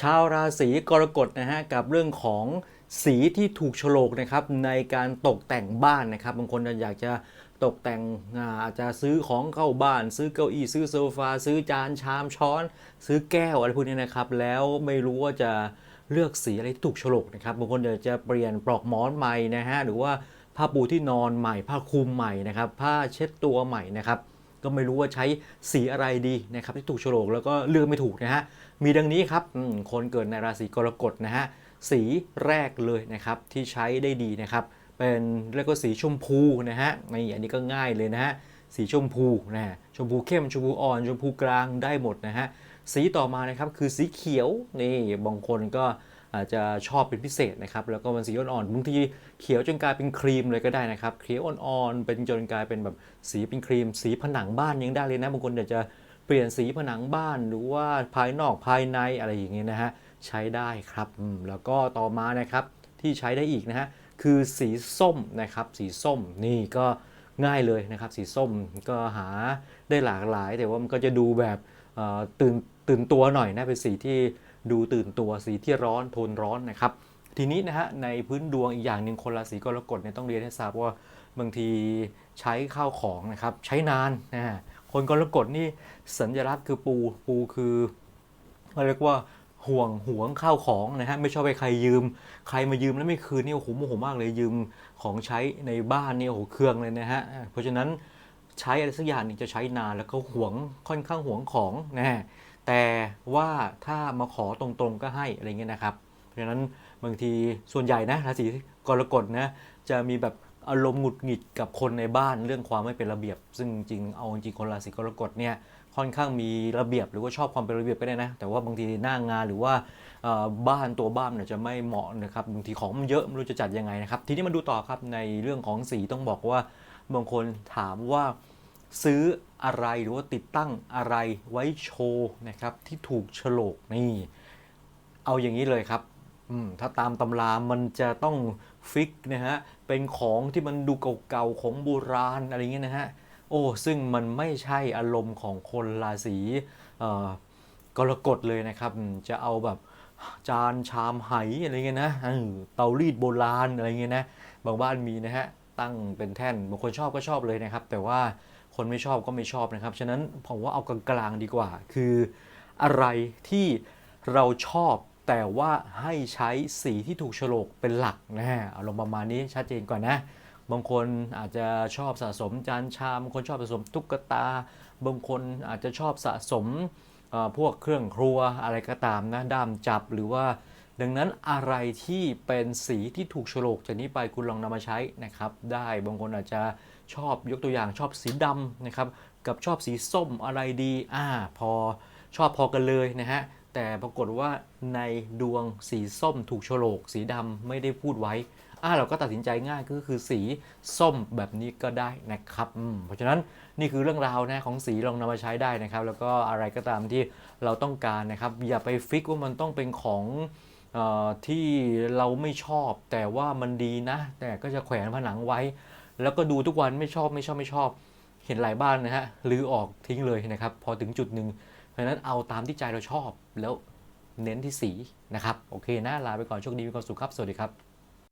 ชาวราศีกรกฎนะฮะกับเรื่องของสีที่ถูกโฉลกนะครับในการตกแต่งบ้านนะครับบางคนอยากจะตกแต่งอาจจะซื้อของเข้าบ้าน ซื้อเก้าอี้ซื้อโซฟา ซื้อจานชามช้อน ซื้อแก้วอะไรพวกนี้นะครับ แล้วไม่รู้ว่าจะเลือกสีอะไรที่ถูกโฉลกนะครับบางคนอยากจะเปลี่ยนปลอกหมอนใหม่นะฮะหรือว่าผ้าปูที่นอนใหม่ ผ้าคลุมใหม่นะครับ ผ้าเช็ดตัวใหม่นะครับ ก็ไม่รู้ว่าใช้สีอะไรดีนะครับที่ถูกโฉลกแล้วก็เลือกไม่ถูกนะฮะมีดังนี้ครับคนเกิดในราศีกรกฎนะฮะสีแรกเลยนะครับที่ใช้ได้ดีนะครับ เป็นเรียกว่าสีชมพูนะฮะนี่อันนี้ก็ง่ายเลยนะฮะสีชมพูนะฮะชมพูเข้มชมพูอ่อนชมพูกลางได้หมดนะฮะสีต่อมานะครับคือสีเขียวนี่บางคนก็ อาจจะชอบเป็นพิเศษนะครับ แล้วก็มันสีอ่อนๆบางทีเขียวจนกลายเป็นครีมเลยก็ได้นะครับเขียวอ่อนๆเป็นจนกลายเป็นแบบสีเป็นครีม สีผนังบ้านยังได้เลยนะบางคนอยากจะเปลี่ยนสีผนังบ้านหรือว่าภายนอกภายในอะไรอย่างเงี้ยนะฮะใช้ได้ครับแล้วก็ต่อมานะครับที่ใช้ได้อีกนะฮะคือสีส้มนะครับ สีส้มนี่ก็ง่ายเลยนะครับ สีส้มก็หาได้หลากหลาย แต่ว่ามันก็จะดูแบบตื่นตื่นตัวหน่อยนะเป็นสีที่ ดูตื่นตัวสีที่ร้อนโทนร้อนนะครับ ทีนี้นะฮะในพื้นดวงอีกอย่างหนึ่งคนราศีกรกฎเนี่ยต้องเรียนให้ทราบว่าบางทีใช้ข้าวของนะครับใช้นานนะฮะคนกรกฎนี่สัญลักษณ์คือปูปูคือเขาเรียกว่าห่วงห่วงข้าวของนะฮะไม่ชอบให้ใครยืม ใครมายืมแล้วไม่คืนนี่โอ้โหโมโหมากเลยยืมของใช้ในบ้านนี่โอ้โหเครื่องเลยนะฮะเพราะฉะนั้นใช้อะไรสักอย่างนึงจะใช้นานแล้วก็ห่วงค่อนข้างห่วงของนะฮะ แต่ว่าถ้ามาขอตรงๆก็ให้อะไรเงี้ยนะครับ เพราะฉะนั้นบางทีส่วนใหญ่นะราศีกรกฎนะจะมีแบบอารมณ์หงุดหงิดกับคนในบ้านเรื่องความไม่เป็นระเบียบ ซึ่งจริงเอาจริงคนราศีกรกฎเนี่ยค่อนข้างมีระเบียบหรือว่าชอบความเป็นระเบียบก็ได้นะ แต่ว่าบางทีหน้างานหรือว่าบ้านตัวบ้านเนี่ยจะไม่เหมาะนะครับบางทีของมันเยอะไม่รู้จะจัดยังไงนะครับ ทีนี้มาดูต่อครับในเรื่องของสีต้องบอกว่าบางคนถามว่า ซื้ออะไรหรือว่าติดตั้งอะไรไว้โชว์นะครับที่ถูกโฉลกนี่เอาอย่างนี้เลยครับถ้าตามตำรามันจะต้องฟิกนะฮะเป็นของที่มันดูเก่าๆของโบราณอะไรเงี้ยนะฮะโอ้ซึ่งมันไม่ใช่อารมณ์ของคนราศีกรกฎเลยนะครับ จะเอาแบบจานชามไหอะไรเงี้ยนะเตารีดโบราณอะไรเงี้ยนะบางบ้านมีนะฮะ ตั้งเป็นแท่นบางคนชอบก็ชอบเลยนะครับ แต่ว่าคนไม่ชอบก็ไม่ชอบนะครับ ฉะนั้นผมว่าเอากลางๆดีกว่า คืออะไรที่เราชอบแต่ว่าให้ใช้สีที่ถูกโฉลกเป็นหลักนะฮะอารมณ์ประมาณนี้ชัดเจนก่อนนะ บางคนอาจจะชอบสะสมจานชามบางคนชอบสะสมตุ๊กตา บางคนอาจจะชอบสะสมพวกเครื่องครัวอะไรก็ตามนะด้ามจับหรือว่า ดังนั้นอะไรที่เป็นสีที่ถูกโฉลกจากนี้ไปคุณลองนำมาใช้นะครับ ได้บางคนอาจจะชอบยกตัวอย่างชอบสีดำนะครับกับชอบสีส้มอะไรดีอ่าพอชอบพอกันเลยนะฮะแต่ปรากฏว่าในดวงสีส้มถูกโฉลก สีดำไม่ได้พูดไว้อ่าเราก็ตัดสินใจง่ายก็คือสีส้มแบบนี้ก็ได้นะครับเพราะฉะนั้นนี่คือเรื่องราวนะของสีลองนำมาใช้ได้นะครับ แล้วก็อะไรก็ตามที่เราต้องการนะครับ อย่าไปฟิกว่ามันต้องเป็นของ ที่เราไม่ชอบแต่ว่ามันดีนะ แต่ก็จะแขวนผนังไว้ แล้วก็ดูทุกวันไม่ชอบไม่ชอบไม่ชอบ เห็นหลายบ้านนะฮะรื้อออกทิ้งเลยนะครับ พอถึงจุดหนึ่งเพราะนั้นเอาตามที่ใจเราชอบแล้วเน้นที่สีนะครับ โอเคนะลาไปก่อนโชคดีมีความสุขครับ สวัสดีครับ